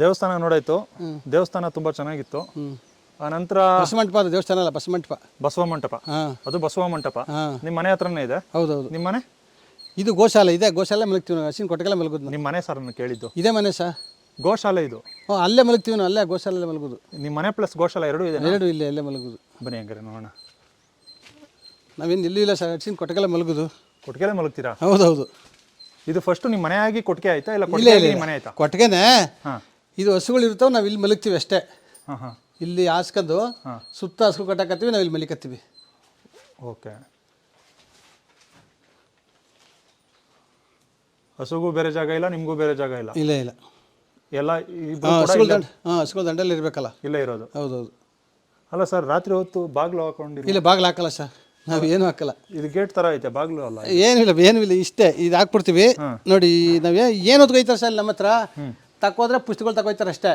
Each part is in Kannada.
ದೇವಸ್ಥಾನ ನೋಡಾಯ್ತು. ದೇವಸ್ಥಾನ ತುಂಬಾ ಚೆನ್ನಾಗಿತ್ತು. ಆ ನಂತರ ಬಸಮಂಟಪ ಅದು ದೇವಸ್ಥಾನ ಅಲ್ಲ ಬಸಮಂಟಪ. ಬಸವ ಮಂಟಪ. ಅದು ಬಸವ ಮಂಟಪ. ನಿಮ್ಮ ಮನೆ ಹತ್ರನೇ ಇದೆ? ಹೌದೌದು. ನಿಮ್ಮ ಮನೆ? ಇದು ಗೋಶಾಲೆ ಇದೆ ಗೋಶಾಲೆ ಮಲಗ್ತೀವಿ ನಾವು. ಹಸಿನ ಕೊಟ್ಟಗೆಲ್ಲ ಮಲಗೋದು ನಿಮ್ಮ ಮನೆ ಸರ್ ನಾನು ಕೇಳಿದ್ದು. ಇದೇ ಮನೆ ಸರ್ ಗೋಶಾಲೆ ಇದು? ಹ್ಞೂ ಅಲ್ಲೇ ಮಲಗ್ತೀವಿ ನಾವು ಅಲ್ಲೇ ಗೋಶಾಲೆ ಮಲಗೋದು. ನಿಮ್ಮ ಮನೆ ಪ್ಲಸ್ ಗೋಶಾಲೆ ಎರಡೂ ಇದೆ ಎರಡು ಇಲ್ಲೇ ಅಲ್ಲೇ ಮಲಗುದು. ಬನ್ನಿ ಹಂಗಾರೆ ನೋಡೋಣ. ನಾವೇನು ಇಲ್ಲೂ ಇಲ್ಲ ಸರ್ ಹಸಿನ ಕೊಟ್ಟಗೆಲ್ಲ ಮಲಗುದು. ಕೊಟ್ಟಿಗೆಲೆ ಮಲಗ್ತೀರಾ? ಹೌದೌದು. ಇದು ಫಸ್ಟ್ ನಿಮ್ಮ ಮನೆ ಆಗಿ ಕೊಟ್ಟಿಗೆ ಆಯ್ತಾ ಇಲ್ಲ ಕೊಟ್ಟಿಗೆ ನಿಮ್ಮ ಮನೆ ಆಯ್ತಾ? ಕೊಟ್ಟಿಗೆನೆ? ಹಾಂ. ಇದು ಹಸುಗಳು ಇರ್ತಾವೆ ನಾವು ಇಲ್ಲಿ ಮಲಗ್ತೀವಿ ಅಷ್ಟೇ. ಹಾಂ ಹಾಂ. ಇಲ್ಲಿ ಹಾಸ್ಕೊಂಡು ಸುತ್ತ ಹಸು ಕಟ್ಟಾಕತ್ತೀವಿ ನಾವು ಇಲ್ಲಿ ಮಲಿಕತ್ತೀವಿ. ಓಕೆ. ಹಸುಗೂ ಬೇರೆ ಜಾಗ ಇಲ್ಲ ನಿಮಗೂ ಬೇರೆ ಜಾಗ ಇಲ್ಲ? ಇಲ್ಲ ಇಲ್ಲ. ಎಲ್ಲ ಹಸುಗಳ ದಂಡ ಹಾಂ ಹಸುಗಳ ದಂಡಲ್ಲಿ ಇರಬೇಕಲ್ಲ. ಇಲ್ಲೇ ಇರೋದು? ಹೌದೌದು. ಅಲ್ಲ ಸರ್ ರಾತ್ರಿ ಹೊತ್ತು ಬಾಗಿಲು ಹಾಕೊಂಡು ಇಲ್ಲ ಬಾಗಿಲು ಹಾಕಲ್ಲ ಸರ್. ನಾವು ಏನು ಹಾಕಲ್ಲ. ಇದು ಗೇಟ್ ತರ ಐತೆ ಬಾಗಿಲು ಅಲ್ಲ? ಏನಿಲ್ಲ ಇಲ್ಲ ಇಷ್ಟೇ. ಇದು ಹಾಕ್ಬಿಡ್ತೀವಿ. ನೋಡಿ ನಾವೇ ಏನು ಹೊತ್ಕೊಯ್ತಾರೆ ಸರ್ ನಮ್ಮ ಹತ್ರ? ತಕೋದ್ರೆ ಪುಸ್ತಕಗಳು ತಗೋಯ್ತಾರೆ ಅಷ್ಟೇ.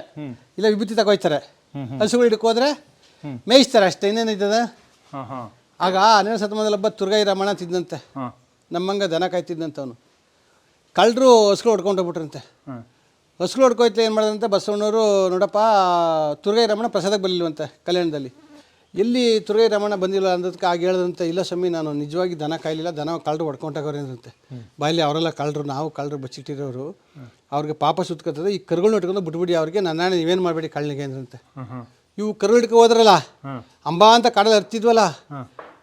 ಇಲ್ಲ ವಿಭೂತಿ ತಗೋಯ್ತಾರೆ ಹಸುಗಳು ಹಿಡ್ಕೋದ್ರೆ ಮೇಯಿಸ್ತಾರೆ ಅಷ್ಟೇ ಇನ್ನೇನಿದ್ದದ ಇದ್ದದ? ಆಗ ಹನ್ನೆರಡು ಶತಮಾನದಲ್ಲಿ ಒಬ್ಬ ತುರ್ಗೈ ರಮಣ ತಿದ್ದಂತೆ ನಮ್ಮಂಗ ದನ ಕಾಯ್ತಿದ್ದಂತೆ ಅವನು ಕಳ್ಳರು ಹಸುಗಳು ಹೊಡ್ಕೊಂಡು ಹೋಗ್ಬಿಟ್ರಂತೆ. ಹಸುಗಳು ಹೊಡ್ಕೊಯ್ತು ಏನು ಮಾಡಿದಂತೆ ಬಸವಣ್ಣವರು ನೋಡಪ್ಪ ತುರ್ಗೈ ರಮಣ ಪ್ರಸಾದಕ್ಕೆ ಬರಲಿಲ್ವಂತೆ ಕಲ್ಯಾಣದಲ್ಲಿ. ಎಲ್ಲಿ ತುರ್ಗೈ ರಮಣ ಬಂದಿಲ್ಲ ಅಂದದಕ್ಕೆ ಆಗ ಹೇಳ್ದಂತೆ ಇಲ್ಲ ಸ್ವಾಮಿ ನಾನು ನಿಜವಾಗಿ ದನ ಕಾಯಲಿಲ್ಲ ದನ ಕಳ್ಳರು ಹೊಡ್ಕೊಂಡಾಗವ್ರೆ ಅಂದಂತೆ ಬಾಯಲ್ಲಿ ಅವರೆಲ್ಲ ಕಳ್ಳರು ನಾವು ಕಳ್ಳರು ಬಚ್ಚಿಟ್ಟಿರೋರು. ಅವ್ರಿಗೆ ಪಾಪ ಸುತ್ಕೋತದೆ ಈ ಕರುಗಳನ್ನ ಇಟ್ಕೊಂಡು ಬಿಟ್ಬಿಡಿ ಅವ್ರಿಗೆ ನನ್ನ ನೀವೇನು ಮಾಡಬೇಡಿ ಕಳ್ಳನಿಗೆ ಅಂದ್ರಂತೆ. ಇವು ಕರುಗಳು ಇಟ್ಕೊ ಹೋದ್ರಲ್ಲ ಅಂಬಾ ಅಂತ ಕಾಡಲ್ಲಿ ಹರ್ತಿದ್ವಲ್ಲ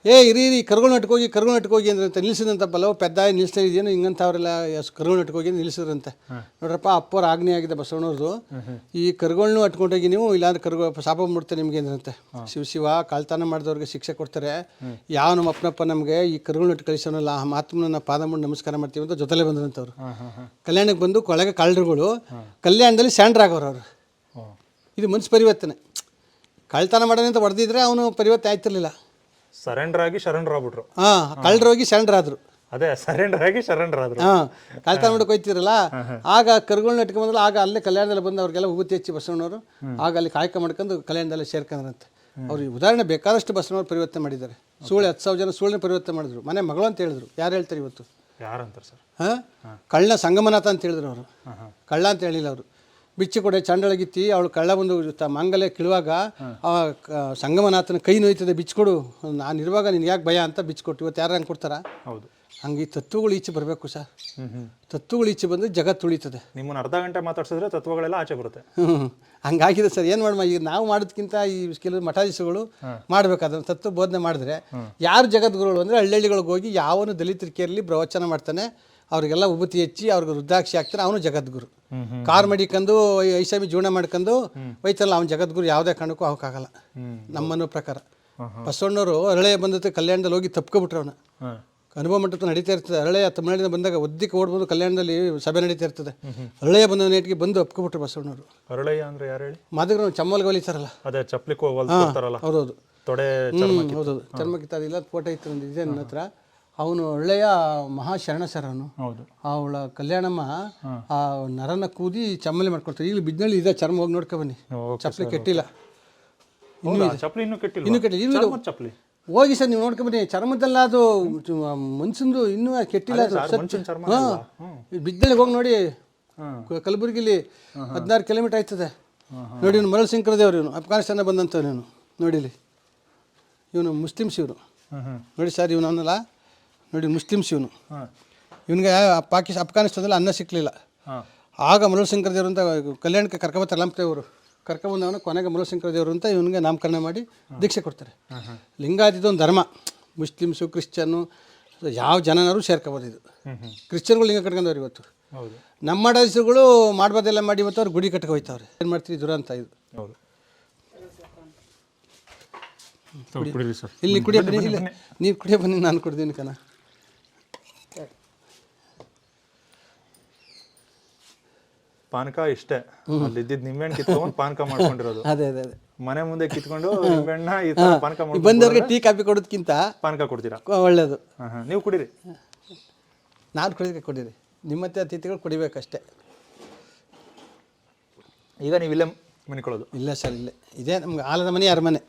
ಏ ಇರಿ ಇರಿ ಕರುಗಳನ್ನ ಇಟ್ಕೋಗಿ ಕರುಗಳನ್ನ ಇಟ್ಕೋಗಿ ಅಂದ್ರಂತೆ. ನಿಲ್ಸಿದಂತ ಬಲವು ಪೆದ್ದ ನಿಲ್ಲಿಸ್ತಾ ಇದೆಯೇನು ಹಿಂಗಂತ ಅವರೆಲ್ಲ ಕರುಗಳನ್ನ ಇಟ್ಕೋಗಿ ನಿಲ್ಲಿಸಿದ್ರಂತೆ ನೋಡ್ರಪ್ಪ ಅಪ್ಪವ್ರ ಆಜ್ಞೆ ಆಗಿದೆ ಬಸವಣ್ಣವ್ರದ್ದು. ಈ ಕರುಗಳನ್ನೂ ಅಟ್ಕೊಂಡೋಗಿ ನೀವು ಇಲ್ಲಾಂದ್ರೆ ಕರುಗಳು ಶಾಪ ಮಾಡ್ತಾರೆ ನಿಮಗೆ ಅಂದ್ರಂತೆ. ಶಿವ ಶಿವ ಕಾಲ್ತಾನ ಮಾಡಿದವ್ರಿಗೆ ಶಿಕ್ಷೆ ಕೊಡ್ತಾರೆ. ಯಾವ ನಮ್ಮ ಅಪ್ಪನಪ್ಪ ನಮಗೆ ಈ ಕರುಗಳನ್ನ ಇಟ್ಟು ಕಳಿಸೋನಲ್ಲ ಆ ಮಾತನ್ನ ಪಾದ ಮಾಡಿ ನಮಸ್ಕಾರ ಮಾಡ್ತೀವಿ ಅಂತ ಜೊತೆಲೆ ಬಂದ್ರಂತವ್ರು ಕಲ್ಯಾಣಕ್ಕೆ ಬಂದು ಕೊಳಗೆ ಕಳ್ಳರುಗಳು ಕಲ್ಯಾಣದಲ್ಲಿ ಸ್ಯಾಂಡ್ರಾಗವ್ರು ಅವರು. ಇದು ಮನಸ್ಸು ಪರಿವರ್ತನೆ. ಕಳ್ತನ ಮಾಡೋದಂತ ಅಂತ ಹೊಡೆದಿದ್ರೆ ಅವನು ಪರಿವರ್ತನೆ ಆಯ್ತಿರ್ಲಿಲ್ಲ. ಸರೆಂಡರ್ ಆಗಿ ಶರಣರ್ ಆಗ್ಬಿಟ್ರು. ಹಾಂ ಕಳ್ಳರೋಗಿ ಆದ್ರು. ಅದೇ ಸರೆಂಡರ್ ಆಗಿ ಶರಣರ್ ಆದ್ರು. ಹಾಂ ಕಳ್ತನ ಮಾಡಕ್ಕೆ ಹೋಯ್ತಿರಲ್ಲ ಆಗ ಕರುಗಳನ್ನ ಇಟ್ಕೊಂಡ್ ಬಂದ್ರೆ ಆಗ ಅಲ್ಲೇ ಕಲ್ಯಾಣದಲ್ಲಿ ಬಂದು ಅವ್ರಿಗೆಲ್ಲ ಉಗುತಿ ಹೆಚ್ಚಿ ಬಸವಣ್ಣವರು ಆಗ ಅಲ್ಲಿ ಕಾಯ್ಕ ಮಾಡ್ಕೊಂಡು ಕಲ್ಯಾಣದಲ್ಲಿ ಸೇರ್ಕೊಂಡ್ರಂತೆ. ಅವ್ರು ಉದಾಹರಣೆ ಬೇಕಾದಷ್ಟು ಬಸವಣ್ಣವ್ರು ಪರಿವರ್ತನೆ ಮಾಡಿದ್ದಾರೆ. ಸೂಳೆ ಹತ್ತು ಸಾವಿರ ಜನ ಸೂಳನ್ನ ಪರಿವರ್ತನೆ ಮಾಡಿದ್ರು. ಮನೆ ಮಗಳು ಅಂತ ಹೇಳಿದ್ರು. ಯಾರು ಹೇಳ್ತಾರೆ ಇವತ್ತು? ಯಾರಂತಾರೆ ಸರ್? ಹಾಂ ಕಳ್ಳ ಸಂಗಮನಾಥ ಅಂತ ಹೇಳಿದ್ರು ಅವರು. ಕಳ್ಳ ಅಂತ ಹೇಳಿಲ್ಲ ಅವರು. ಬಿಚ್ಚಿ ಕೊಡೆ ಚಂಡಳಗಿತ್ತಿ ಅವಳು ಕಳ್ಳ ಬಂದು ಮಂಗಲೆ ಕಿಳುವಾಗ ಆ ಸಂಗಮನಾಥನ ಕೈ ನೋಯ್ತದೆ ಬಿಚ್ಚಿಕೊಡು ನಾನು ಇರುವಾಗ ನಿನ್ಗೆ ಯಾಕೆ ಭಯ ಅಂತ ಬಿಚ್ಚಿಕೊಟ್ಟು ಇವತ್ತು ಯಾರು ಹಂಗೆ ಕೊಡ್ತಾರ? ಹೌದು. ಹಂಗೆ ಈ ತತ್ವಗಳು ಈಚೆ ಬರಬೇಕು ಸರ್ ತತ್ವಗಳು ಈಚೆ ಬಂದರೆ ಜಗತ್ತು ಉಳಿತದೆ. ನಿಮ್ಮನ್ನು ಅರ್ಧ ಗಂಟೆ ಮಾತಾಡ್ಸಿದ್ರೆ ತತ್ವಗಳೆಲ್ಲ ಆಚೆ ಬರುತ್ತೆ. ಹಂಗಾಗಿದೆ ಸರ್ ಏನು ಮಾಡಮ್ಮ ಈಗ ನಾವು ಮಾಡೋದಕ್ಕಿಂತ ಈ ಕೆಲವು ಮಠಾಧೀಶಗಳು ಮಾಡಬೇಕಾದ್ರೆ ತತ್ವ ಬೋಧನೆ ಮಾಡಿದ್ರೆ ಯಾರು ಜಗದ್ಗುರುಗಳು ಅಂದರೆ ಹಳ್ಳಿಗಳಿಗೆ ಹೋಗಿ ಯಾವನು ದಲಿತರಿಕೆಯಲ್ಲಿ ಪ್ರವಚನ ಮಾಡ್ತಾನೆ ಅವ್ರಿಗೆಲ್ಲ ಉಭತಿ ಹೆಚ್ಚಿ ಅವ್ರಿಗೆ ರುದ್ರಾಕ್ಷಿ ಹಾಕ್ತಾರೆ ಅವನು ಜಗದ್ಗುರು. ಕಾರ್ ಮಡಿಕೊಂಡು ಐಸಾಮಿ ಜೀವನ ಮಾಡ್ಕೊಂಡು ಹೋಯ್ತಲ್ಲ ಅವ್ನು ಜಗದ್ಗುರು ಯಾವುದೇ ಕಾರಣಕ್ಕೂ ಅವಕ್ಕಾಗಲ್ಲ ನಮ್ಮನ್ನು ಪ್ರಕಾರ. ಬಸವಣ್ಣವರು ಅರಳೆ ಬಂದತ್ತೆ ಕಲ್ಯಾಣದಲ್ಲಿ ಹೋಗಿ ತಪ್ಕೊಬಿಟ್ರು ಅವನು. ಅನುಭವ ಮಟ್ಟದ ನಡೀತಾ ಇರ್ತದೆ. ಅರಳೆಯ ತಮಿಳುನಾಡಿನ ಬಂದಾಗ ಒದ್ದಿಕ್ಕೆ ಓಡ್ಬೋದು ಕಲ್ಯಾಣದಲ್ಲಿ ಸಭೆ ನಡೀತಾ ಇರ್ತದೆ. ಅರಳೆಯ ಬಂದ ನೇಟಿಗೆ ಬಂದು ಒಪ್ಕೊಬಿಟ್ರು ಬಸವಣ್ಣವರು. ಅರಳೆಯ ಅಂದ್ರೆ ಯಾರು ಹೇಳಿ? ಚಮ್ಮಲ್ ಚಮ್ಮಲ್ಗೆ ಹೊಲಿತಾರಲ್ಲ ಅದೇ ಹೊಲ್ತಾರಲ್ಲ ಹೌದೌದು. ತೊಡೆ ಹೌದೌದು. ಚರ್ಮಕ್ಕೆ ಅದಿಲ್ಲ ಫೋಟೋ ಇತ್ತು ಒಂದು ಇದೆ ನನ್ನ ಹತ್ರ. ಅವನು ಒಳ್ಳೆಯ ಮಹಾಶರಣ ಸರ್ ಅವನು ಹೌದು. ಅವಳ ಕಲ್ಯಾಣಮ್ಮ ಆ ನರನ ಕೂದಿ ಚಮ್ಮಲಿ ಮಾಡ್ಕೊಳ್ತಾರೆ ಈಗ ಬಿದ್ನಳ್ಳಿ ಇದೆ ಚರ್ಮ ಹೋಗಿ ನೋಡ್ಕೊ ಬನ್ನಿ. ಚಪ್ಪಲಿ ಕೆಟ್ಟಿಲ್ಲ. ಚಪ್ಪಲಿ ಇನ್ನೂ ಕೆಟ್ಟಿಲ್ಲ ಇನ್ನೂ ಕೆಟ್ಟಿಲ್ಲ. ಇನ್ನು ಚಪ್ಪಲಿ. ಹೋಗಿ ಸರ್ ನೀವು ನೋಡ್ಕೊ ಬನ್ನಿ. ಚರ್ಮದಲ್ಲ ಅದು ಮನ್ಸಂದು ಇನ್ನೂ ಕೆಟ್ಟಿಲ್ಲ ಅದು ಅಲ್ವಾ? ಹೋಗಿ ನೋಡಿ. ಕಲಬುರಗಿಲಿ ಹದಿನಾರು ಕಿಲೋಮೀಟರ್ ಆಯ್ತದೆ. ನೋಡಿ ಇವನು ಮರಳು ಶಂಕರದೇವ್ರು ಇವನು. ಅಫ್ಘಾನಿಸ್ತಾನ ಬಂದಂಥವ್ರು ಇವನು. ನೋಡಿಲಿ. ಇವನು ಮುಸ್ಲಿಮ್ಸ್ ಇವರು. ನೋಡಿ ಸರ್ ಇವನು ಅವನಲ್ಲ ನೋಡಿ ಮುಸ್ಲಿಮ್ಸ್ ಇವನು. ಇವನಿಗೆ ಪಾಕಿಸ್ ಅಫ್ಘಾನಿಸ್ತಾನದಲ್ಲಿ ಅನ್ನ ಸಿಕ್ಕಲಿಲ್ಲ ಆಗ ಮರಳು ಶಂಕರ ದೇವರು ಅಂತ ಕಲ್ಯಾಣಕ್ಕೆ ಕರ್ಕೊಬತ್ತಾರೆ ಅವರು ಕರ್ಕೊಬಂದವನು ಕೊನೆಗೆ ಮರಳು ಶಂಕರ ದೇವರು ಅಂತ ಇವನಿಗೆ ನಾಮಕರಣ ಮಾಡಿ ದೀಕ್ಷೆ ಕೊಡ್ತಾರೆ. ಲಿಂಗಾಯತ ಒಂದು ಧರ್ಮ. ಮುಸ್ಲಿಮ್ಸು ಕ್ರಿಶ್ಚಿಯನ್ನು ಯಾವ ಜನನರು ಸೇರ್ಕೋಬೋದು ಇದು. ಕ್ರಿಶ್ಚಿಯನ್ಗಳು ಲಿಂಗ ಕಟ್ಕೊಂಡವ್ರು ಇವತ್ತು. ನಮ್ಮ ಮಠಾಧೀಶರುಗಳು ಮಾಡ್ಬೋದೆಲ್ಲ ಮಾಡಿ ಇವತ್ತು ಅವ್ರು ಗುಡಿ ಕಟ್ಕೊ ಹೋಯ್ತವ್ರೆ. ಏನು ಮಾಡ್ತೀವಿ ದುರಂತ ಇದು? ಇಲ್ಲಿ ಕುಡಿಯೋ ಬನ್ನಿ ಇಲ್ಲ ನೀವು ಕುಡಿಯೋ ಬನ್ನಿ ನಾನು ಕುಡಿದೀನಿ ಕಣ. ಪಾನಕ ಇಷ್ಟೇ. ಅಲ್ಲಿ ಇದ್ದಿದ್ದು ನಿಂಬೆಹಣ್ಣು ಕಿತ್ಕೊಂಡು ಪಾನಕ ಮಾಡ್ಕೊಂಡಿರೋದು. ಅದೇ ಅದೇ ಅದೇ. ಮನೆ ಮುಂದೆ ಕಿತ್ಕೊಂಡು ನಿಂಬೆಹಣ್ಣ ಈ ತರ ಪಾನಕ ಈ ಮಾಡ್ಕೊಂಡು ಬಂದವ್ರಿಗೆ ಟೀ ಕಾಫಿ ಕೊಡೋದಕ್ಕಿಂತ ಪಾನಕ ಕೊಡ್ತೀರಾ? ಒಳ್ಳೇದು. ಹಾಂ ಹಾಂ. ನೀವು ಕುಡೀರಿ. ನಾನು ಕುಡಿದಕ್ಕೆ ಕುಡೀರಿ. ನಿಮ್ಮತ್ತೆ ಅತಿಥಿಗಳು ಕುಡಿಬೇಕಷ್ಟೇ. ಈಗ ನೀವು ಇಲ್ಲೇ ಮನಿಕೊಳ್ಳೋದು? ಇಲ್ಲ ಸರ್ ಇಲ್ಲೇ. ಇದೇ ನಮ್ಗೆ ಆಲದ ಮನೆ ಅರಮನೆ.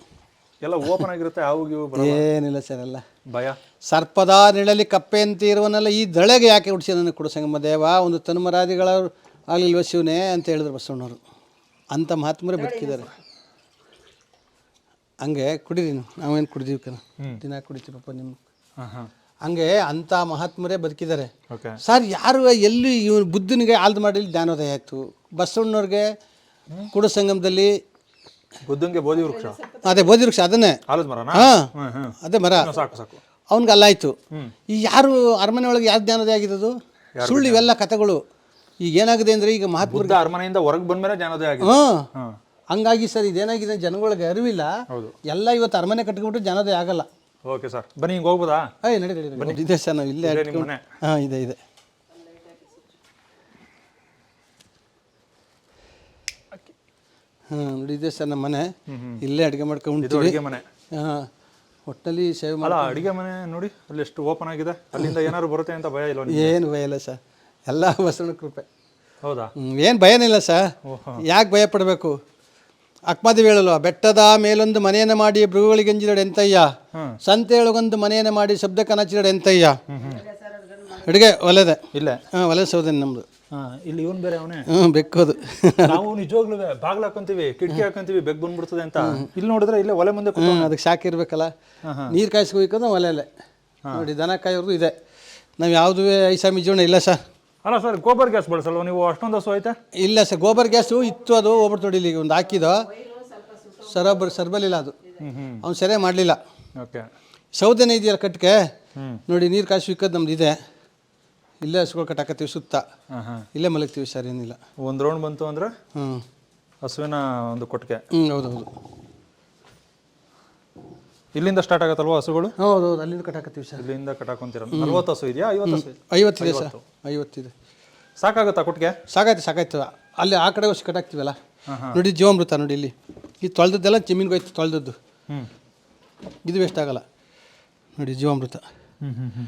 ಎಲ್ಲ ಓಪನ್ ಆಗಿರುತ್ತೆ ಅವು ಇವು ಬರೋ ಏನಿಲ್ಲ ಸರ್ ಎಲ್ಲ. ಭಯ? ಸರ್ಪದ ನಿಳಲಿ ಕಪ್ಪೆ ಅಂತ ಇರುವನೆಲ್ಲ ಈ ದಳೆಗೆ ಯಾಕೆ ಹುಡ್ಸಿ ನನಗೆ ಕೊಡು ಸಂಗಮ ದೇವ? ಒಂದು ತನುಮರಾದಿಗಳ ಆಗಲಿಲ್ವ ಶಿವನೇ ಅಂತ ಹೇಳಿದ್ರು ಬಸವಣ್ಣವರು. ಅಂಥ ಮಹಾತ್ಮರೇ ಬದುಕಿದ್ದಾರೆ. ಹಂಗೆ ಕುಡೀರಿ ನೀವು ನಾವೇನು ಕುಡಿದೀವಿ ಕಣ. ದಿನ ಕುಡಿತೀವಿ ಪಾಪ ನಿಮ್ಮ ಹಂಗೆ ಅಂಥ ಮಹಾತ್ಮರೇ ಬದುಕಿದ್ದಾರೆ. ಓಕೆ. ಸರ್ ಯಾರು ಎಲ್ಲಿ ಇವನು ಬುದ್ಧನಿಗೆ ಆಲ್ದು ಮಾಡಿ ಜ್ಞಾನೋದಯ ಆಯಿತು. ಬಸವಣ್ಣವ್ರಿಗೆ ಕುಡ ಸಂಗಮದಲ್ಲಿ ಬುದ್ಧಂಗೆ ಬೋಧಿ ವೃಕ್ಷ. ಅದೇ ಬೋಧಿ ವೃಕ್ಷ ಅದನ್ನೇ. ಹಾಂ. ಅದೇ ಮರ. ಸಾಕು ಸಾಕು. ಅವ್ನಿಗೆ ಅಲ್ಲಾಯ್ತು. ಈ ಯಾರು ಅರಮನೆ ಒಳಗೆ ಯಾರು ಜ್ಞಾನೋದಯ ಆಗಿರೋದು ಸುಳ್ಳು ಇವೆಲ್ಲ ಕಥೆಗಳು. ಈಗ ಏನಾಗಿದೆ ಅಂದ್ರೆ ಈಗ ಮಹಾತ್ಮ ಅರಮನೆಯಿಂದ ಹೊರಗೆ ಬಂದ್ಮೇಲೆ ಜ್ಞಾನೋದಯ ಆಗಿದೆ. ಹಾಂ. ಹಂಗಾಗಿ ಸರ್ ಇದೇನಾಗಿದೆ ಜನಗಳಿಗೆ ಅರಿವಿಲ್ಲ. ಎಲ್ಲ ಇವತ್ತು ಅರಮನೆ ಕಟ್ಕೊಂಡ್ಬಿಟ್ಟು ಜನದೇ ಆಗಲ್ಲ. Okay sir. ಬನ್ನಿ ಹಿಂಗೆ ಹೋಗ್ಬೋದಾ? ಅಯ್ಯ ನಡಿ ನಡಿ. ಇದೆ ಸರ್ ನಾವು ಇಲ್ಲೇ ಹಾಂ ಇದೆ ಇದೆ. ಹಾಂ ನೋಡಿ ಇದೆ ಸರ್ ನಮ್ಮ ಮನೆ. ಇಲ್ಲೇ ಅಡುಗೆ ಮಾಡ್ಕೊಂಡು ಅಡುಗೆ ಮನೆ. ಹಾಂ ಒಟ್ಟಲ್ಲಿ ಸೇವೆ ಮಾಡಿ ಅಡುಗೆ ಮನೆ ನೋಡಿ ಅಲ್ಲಿ ಎಷ್ಟು ಓಪನ್ ಆಗಿದೆ. ಅಲ್ಲಿಂದ ಏನಾದ್ರು ಬರುತ್ತೆ ಅಂತ ಭಯ ಇಲ್ಲ? ಏನು ಭಯ ಇಲ್ಲ ಸರ್. ಎಲ್ಲ ಬಸವಣ್ಣ ಕೃಪೆ. ಹೌದಾ? ಏನು ಭಯನಿಲ್ಲ ಸರ್ ಯಾಕೆ ಭಯ ಪಡಬೇಕು ಅಕ್ಮದಿ ಹೇಳಲ್ವ ಬೆಟ್ಟದ ಮೇಲೊಂದು ಮನೆಯನ್ನು ಮಾಡಿ ಮೃಗಗಳಿಗೆಂಜಿದಡೆ ಎಂತಯ್ಯ? ಸಂತೆ ಸಂತೆಯೊಳಗೊಂದು ಮನೆಯನ್ನು ಮಾಡಿ ಶಬ್ದ ಕನಚಿದಡೆ ಎಂತಯ್ಯ? ಅಡುಗೆ ಒಲೆದೆ ಇಲ್ಲ? ಹಾಂ ಒಲೆ ಸೌದನ್ ನಮ್ಮದು ಹಾಂ ಇಲ್ಲಿ ಇವನ್ ಬೇರೆ ಅವನೇ? ಹ್ಞೂ ಬೆಕ್ಕೋದು. ನಾವು ನಿಜವಾಗ್ಲೂ ಬಾಗ್ಲು ಹಾಕೊಂತೀವಿ ಕಿಟಕಿ ಹಾಕೊಂತೀವಿ ಬೆಗ್ ಬಂದ್ಬಿಡ್ತದೆ ಅಂತ. ಇಲ್ಲಿ ನೋಡಿದ್ರೆ ಇಲ್ಲೇ ಒಲೆ ಮುಂದೆ ಅದಕ್ಕೆ ಶಾಖ ಇರಬೇಕಲ್ಲ? ನೀರು ಕಾಯಿಸ್ಕೋಬೇಕಂದ್ರೆ ಒಲೆಯಲ್ಲೇ ನೋಡಿ ದನ ಕಾಯೋರ್ದು ಇದೆ. ನಾವು ಯಾವುದೂ ಐಸಾಮಿ ಜೀವನ ಇಲ್ಲ ಸರ್ ಅಲ್ಲ ಸರ್ ಗೋಬರ್ ಗ್ಯಾಸ್ ಬಳಸಲ್ವ ನೀವು? ಅಷ್ಟೊಂದು ಹಸು ಐತೆ? ಇಲ್ಲ ಸರ್ ಗೋಬರ್ ಗ್ಯಾಸು ಇತ್ತು ಅದು ಹೋಗ್ಬಿಟ್ಟು ನೋಡಿ ಈಗ ಒಂದು ಹಾಕಿದೋ ಸರಬರ್ ಸರ್ಬಲಿಲ್ಲ ಅದು. ಅವ್ನು ಸರಿ ಮಾಡಲಿಲ್ಲ. ಓಕೆ. ಸೌದೆನೇ ಇದೆಯಲ್ಲ ಕಟ್ಟಿಗೆ? ನೋಡಿ ನೀರು ಕಾಸು ಇಕ್ಕದ್ ನಮ್ದು ಇದೆ. ಇಲ್ಲೇ ಹಸುಗಳು ಕಟ್ಟಾಕತ್ತೀವಿ ಸುತ್ತ. ಇಲ್ಲೇ ಮಲಗ್ತೀವಿ ಸರ್ ಏನಿಲ್ಲ. ಒಂದು ರೌಂಡ್ ಬಂತು ಅಂದ್ರೆ ಹ್ಞೂ ಹಸುವಿನ ಒಂದು ಕೊಟ್ಟಿಗೆ. ಹ್ಞೂ ಹೌದು ಹೌದು. ಇಲ್ಲಿಂದ ಸ್ಟಾರ್ಟ್ ಆಗತ್ತಲ್ವಾ ಹಸುಗಳು? ಹೌದು ಹೌದು ಅಲ್ಲಿಂದ ಕಟ್ಟಾಕತ್ತೀವಿ ಸರ್. ಇಲ್ಲಿಂದ ಕಟ್ಟಾಕೊಂತೀರ ನಲ್ವತ್ತು ಹಸು ಇದೆಯಾ? ಐವತ್ತು ಹಸು ಇದೆ ಐವತ್ತಿದೆ ಸರ್ ಐವತ್ತಿದೆ. ಸಾಕಾಗುತ್ತಾ ಕೊಟ್ಟಿಗೆ? ಸಾಕಾಯ್ತು ಸಾಕಾಯ್ತು. ಅಲ್ಲಿ ಆ ಕಡೆ ವರ್ಷ ಕಟ್ಟಾಕ್ತೀವಲ್ಲ ನೋಡಿ ಜೀವಾಮೃತ ನೋಡಿ ಇಲ್ಲಿ. ಈ ತೊಳೆದದ್ದೆಲ್ಲ ಜಮೀನಿಗೆ ಹೋಯ್ತು ತೊಳೆದದ್ದು. ಹ್ಮ್. ಇದು ವೇಸ್ಟ್ ಆಗಲ್ಲ. ನೋಡಿ ಜೀವಾಮೃತ. ಹ್ಮ್ ಹ್ಮ್ ಹ್ಮ್.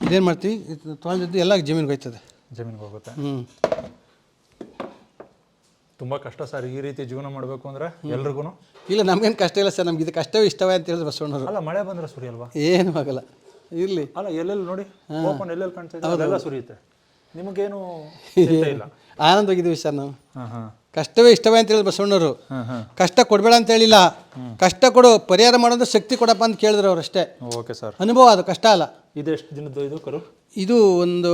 ಇದೇನು ಮಾಡ್ತೀವಿ? ಇದು ತೊಳೆದದ್ದು ಎಲ್ಲ ಜಮೀನಿಗೆ ಹೋಯ್ತದೆ. ಜಮೀನಿಗೆ ಹೋಗುತ್ತೆ. ಹ್ಞೂ ತುಂಬಾ ಕಷ್ಟ ಸರ್ ಈ ರೀತಿ ಜೀವನ ಮಾಡಬೇಕು ಅಂದ್ರೆ ಎಲ್ರಿಗೂ ಇಲ್ಲ ನಮ್ಗೇನು ಕಷ್ಟ ಇಲ್ಲ ಸರ್ ನಮ್ಗೆ ಇದು ಕಷ್ಟವೇ ಇಷ್ಟವೇ ಅಂತ ಹೇಳಿದ್ರು ಬಸವಣ್ಣವರು. ಅಲ್ಲ ಮಳೆ ಬಂದ್ರೆ ಸುರಿಯಲ್ವಾ? ಏನು ಆಗಲ್ಲ. ಇರಲಿ. ಅಲ್ಲ ಎಲ್ಲೆಲ್ಲಿ ನೋಡಿ ಓಪನ್ ಎಲ್ಲೆಲ್ಲಿ ಕಾಣ್ತಾ ಇದೆ ಅಲ್ಲೆಲ್ಲ ಸುರಿಯುತ್ತೆ. ನಿಮಗೇನು ಇಲ್ಲ. ಆನಂದವಾಗಿದ್ದೀವಿ ಸರ್ ನಾವು. ಕಷ್ಟವೇ ಇಷ್ಟವೇ ಅಂತ ಹೇಳಿದ್ರು ಬಸವಣ್ಣವರು. ಕಷ್ಟ ಕೊಡಬೇಡ ಅಂತ ಹೇಳಿಲ್ಲ. ಕಷ್ಟ ಕೊಡು ಪರಿಹಾರ ಮಾಡೋದು ಶಕ್ತಿ ಕೊಡಪ್ಪ ಅಂತ ಕೇಳಿದ್ರು ಅವ್ರು ಅಷ್ಟೇ. Okay sir. ಅನುಭವ ಅದು ಕಷ್ಟ ಅಲ್ಲ. ಇದು ಎಷ್ಟು ದಿನದ್ದು ಇದು ಕರು? ಇದು ಒಂದು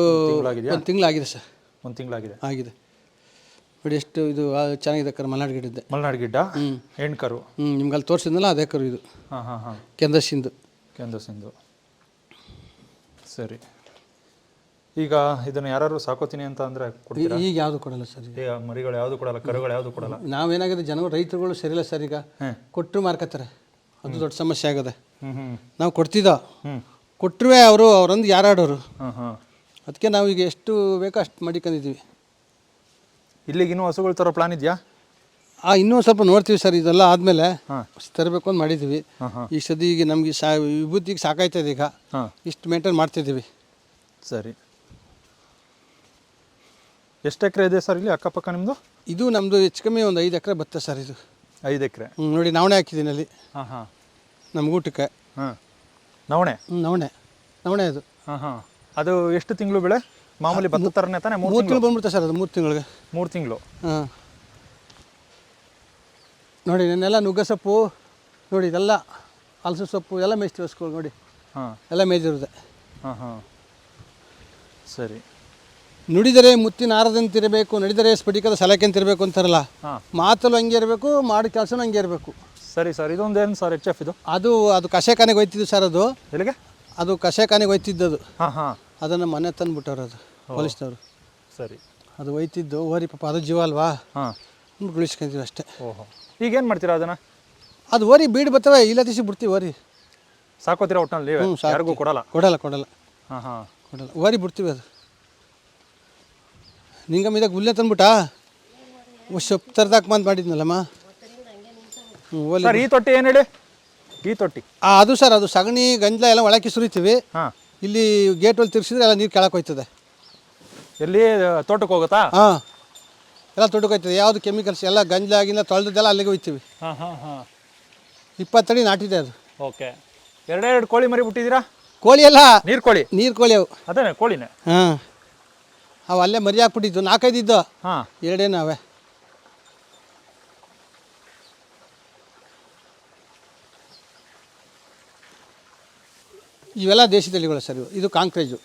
ಒಂದು ತಿಂಗಳಾಗಿದೆ ಸರ್. ಒಂದು ತಿಂಗಳಾಗಿದೆ. ಆಗಿದೆ. ನೋಡಿ ಎಷ್ಟು ಇದು ಆ, ಚೆನ್ನಾಗಿದೆ ಕರು ಮಲೆನಾಡು ಗಿಡದ್ದೆ ಮಲೆನಾಡು ಗಿಡ್ಡ? ಹೆಣ್ಣು ಕರು? ಹ್ಞೂ ನಿಮ್ಗೆ ಅಲ್ಲಿ ತೋರಿಸಿದ್ನಲ್ಲ ಅದೇ ಕರು ಇದು. ಹಾಂ ಹಾಂ ಹಾಂ. ಕೆಂದಸಿಂದು ಕೆಂದಸಿಂದು ಸರಿ. ಈಗ ಇದನ್ನು ಯಾರು ಸಾಕೋತೀನಿ ಅಂತ ಅಂದರೆ ಈಗ ಯಾವುದು ಕೊಡಲ್ಲ ಸರ್ ಈಗ. ಈಗ ಮರಿಗಳು ಯಾವುದು ಕೊಡಲ್ಲ ಕರುಗಳು ಯಾವುದು ಕೊಡಲ್ಲ? ನಾವೇನಾಗಿದೆ ಜನಗಳು ರೈತರುಗಳು ಸರಿಯಿಲ್ಲ ಸರ್ ಈಗ. ಹ್ಮ್. ಕೊಟ್ಟರು ಮಾರ್ಕತ್ತಾರೆ. ಅದು ದೊಡ್ಡ ಸಮಸ್ಯೆ ಆಗದೆ. ಹ್ಞೂ ಹ್ಞೂ ನಾವು ಕೊಡ್ತಿದ್ದೋ ಹ್ಞೂ ಕೊಟ್ಟರು ಅವರು ಅವರೊಂದು ಯಾರಾಡೋರು. ಹಾಂ ಹಾಂ ಅದಕ್ಕೆ ನಾವು ಈಗ ಎಷ್ಟು ಬೇಕೋ ಅಷ್ಟು ಮಡಿಕೊಂಡಿದ್ದೀವಿ. ಇಲ್ಲಿಗೆ ಇನ್ನೂ ಹಸುಗಳು ತರೋ ಪ್ಲಾನ್ ಇದೆಯಾ? ಆ ಇನ್ನೂ ಸ್ವಲ್ಪ ನೋಡ್ತೀವಿ ಸರ್ ಇದೆಲ್ಲ ಆದಮೇಲೆ ತರಬೇಕು ಅಂತ ಮಾಡಿದ್ದೀವಿ ಈ ಸದಿ ಈಗ ನಮಗೆ ಸಾ ವಿಭೂತಿಗೆ ಸಾಕಾಯ್ತದೆ ಈಗ. ಇಷ್ಟು ಮೇಂಟೈನ್ ಮಾಡ್ತಿದ್ದೀವಿ ಸರಿ. ಎಷ್ಟು ಎಕರೆ ಇದೆ ಸರ್ ಇಲ್ಲಿ ಅಕ್ಕಪಕ್ಕ ನಿಮ್ಮದು ಇದು ನಮ್ಮದು ಹೆಚ್ಚು ಕಮ್ಮಿ ಒಂದು ಐದು ಎಕರೆ ಬತ್ತ ಸರ್ ಇದು. ಐದು ಎಕರೆ. ನೋಡಿ ನವಣೆ ಹಾಕಿದ್ದೀನಿ ಅಲ್ಲಿ. ಹಾಂ ಹಾಂ. ನಮ್ಗೆ ಊಟಕ್ಕೆ. ಹಾಂ. ನವಣೆ? ನವಣೆ. ನವಣೆ ಅದು. ಹಾಂ ಹಾಂ. ಅದು ಎಷ್ಟು ತಿಂಗಳು ಬೆಳೆ? ಮಾಮೂಲಿ ಭತ್ತ ಥರನೇ ತಾನೆ ಮೂರು ಮೂರು ತಿಂಗಳು ಬಂದ್ಬಿಡ್ತಾ ಸರ್ ಅದು ಮೂರು ತಿಂಗಳಿಗೆ. ಮೂರು ತಿಂಗಳು. ಹಾಂ. ನೋಡಿ ನೆನ್ನೆಲ್ಲ ನುಗ್ಗಸೊಪ್ಪು ನೋಡಿ ಇದೆಲ್ಲ ಹಲಸು ಸೊಪ್ಪು ಎಲ್ಲ ಮೇಯ್ತೀವಿ ಹಸ್ಗಳು ನೋಡಿ. ಹಾಂ. ಎಲ್ಲ ಮೇಯ್ದಿರುತ್ತೆ ಹಾಂ ಹಾಂ. ಸರಿ. ನುಡಿದರೆ ಮುತ್ತಿನ ಆರದಂತಿರಬೇಕು ನಡೆದರೆ ಸ್ಫಟಿಕದ ಸಲಕೆಂತಿರಬೇಕು ಅಂತಾರಲ್ಲ ಮಾತಲು ಮಾತಲ್ಲೂ ಹಂಗೆ ಇರಬೇಕು ಮಾಡಿ ಕೆಲಸನೂ ಹಂಗೆ ಇರಬೇಕು. ಸರಿ ಸರ್. ಇದೊಂದು ಏನು ಸರ್ ಎಚ್ ಎಫ್ ಇದು? ಅದು ಅದು ಕಷಾಯಖಾನೆಗೆ ಹೋಯ್ತಿದ್ದು ಸರ್ ಅದು. ಎಲ್ಲಿಗೆ? ಅದು ಕಷಾಯಖಾನೆಗೆ ಹೋಯ್ತಿದ್ದದು ಹಾಂ ಹಾಂ. ಅದನ್ನು ಮನೆ ತಂದುಬಿಟ್ಟವ್ರು ಅದು. ಪೊಲೀಸ್ನವರು. ಸರಿ. ಅದು ಒಯ್ತಿದ್ದು ಓರಿ ಪಾಪ ಅದು ಜೀವ ಅಲ್ವಾ? ಹಾಂ. ಅಂದ್ಬಿಟ್ಟು ಉಳಿಸ್ಕೊಂತೀವಿ ಅಷ್ಟೇ. ಓಹೋ. ಈಗ ಏನು ಮಾಡ್ತೀರಾ ಅದನ್ನು? ಅದು ಓರಿ ಬೀಡ್ ಬರ್ತವೆ ಇಲ್ಲ ತಿಸಿ ಬಿಡ್ತೀವಿ ಓರಿ ಸಾಕೋತೀರಾ ಒಟ್ಟಿನಲ್ಲಿ ಹ್ಞೂ. ಯಾರಿಗೂ ಕೊಡಲ್ಲ? ಕೊಡಲ್ಲ ಕೊಡಲ್ಲ. ಹಾಂ ಹಾಂ. ಕೊಡಲ್ಲ. ಓರಿ ಬಿಡ್ತೀವಿ ಅದು. ನಿಂಗಮ್ಮ ಇದಾಗ ಹುಲ್ಲೆ ತಂದ್ಬಿಟ್ಟಾ ಸೊಪ್ಪು ತರ್ದಾಕ್ ಬಂದು ಮಾಡಿದ್ನಲ್ಲಮ್ಮ. ಹ್ಞೂ ಓಲಿ ಸರ್ ಈ ತೊಟ್ಟಿ ಏನು ಹೇಳಿ? ಈ ತೊಟ್ಟಿ. ಆ, ಅದು ಸರ್ ಅದು ಸಗಣಿ ಗಂಜಲ ಎಲ್ಲ ಒಳಕ್ಕೆ ಸುರಿತೀವಿ. ಹಾಂ. ಇಲ್ಲಿ ಗೇಟ್ ಒಳಗೆ ತಿರ್ಸಿದ್ರೆ ಎಲ್ಲ ನೀರು ಕೆಳಕ್ಕೆ ಹೋಯ್ತದೆ. ಎಲ್ಲಿ ತೋಟಕ್ಕೆ ಹೋಗುತ್ತಾ? ಹಾಂ. ಎಲ್ಲ ತೋಟಕ್ಕೆ ಹೋಗ್ತದೆ ಯಾವುದು ಕೆಮಿಕಲ್ಸ್ ಎಲ್ಲ ಗಂಜಲಾಗಿಂದ ತೊಳೆದದ್ದೆಲ್ಲ ಅಲ್ಲಿಗೆ ಹೋಗ್ತೀವಿ. ಹಾಂ ಹಾಂ ಇಪ್ಪತ್ತಡಿ ನಾಟಿದೆ ಅದು. ಓಕೆ. ಎರಡೆರಡು ಕೋಳಿ ಮರಿ ಬಿಟ್ಟಿದ್ದೀರಾ? ಕೋಳಿ ಎಲ್ಲ ನೀರು ಕೋಳಿ ನೀರು ಕೋಳಿ ಅವು. ಅದೇ ಕೋಳಿನೇ? ಹಾಂ. ಅವು ಅಲ್ಲೇ ಮರಿ ಹಾಕ್ಬಿಟ್ಟಿದ್ದು. ನಾಲ್ಕೈದು ಇದ್ದು ಹಾಂ. ಎರಡೇನು ಅವೇ. ಇವೆಲ್ಲ ದೇಶದಲ್ಲಿಗಳು ತಳಿಗಳು ಸರ್ ಇದು ಕಾಂಕ್ರೇಜು.